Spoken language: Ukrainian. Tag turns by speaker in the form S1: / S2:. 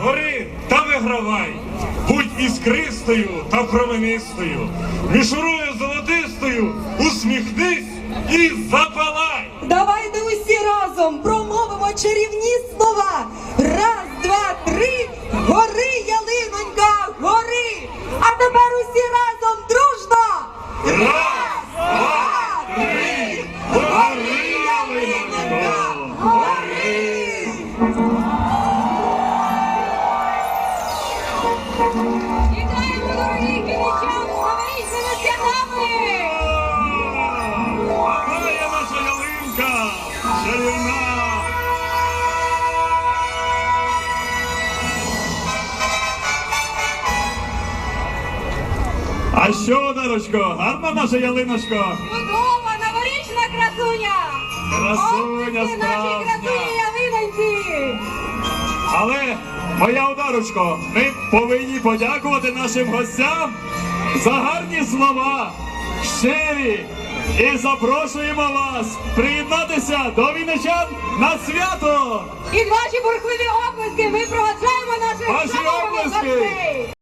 S1: гори та вигравай. Будь іскристою та променистою, мішурою золотистою, усміхнись і запалай.
S2: Давайте усі разом промовимо чарівні слова. А
S1: що, Дарочко, гарна наша ялиночка?
S3: Чудова новорічна красуня!
S1: Красуня
S3: Ось наші красуні ялиноньки!
S1: Але, моя ударочко, ми повинні подякувати нашим гостям за гарні слова, щирі, і запрошуємо вас приєднатися до вінничан на свято!
S3: І ваші бурхливі оплески ми проведжаємо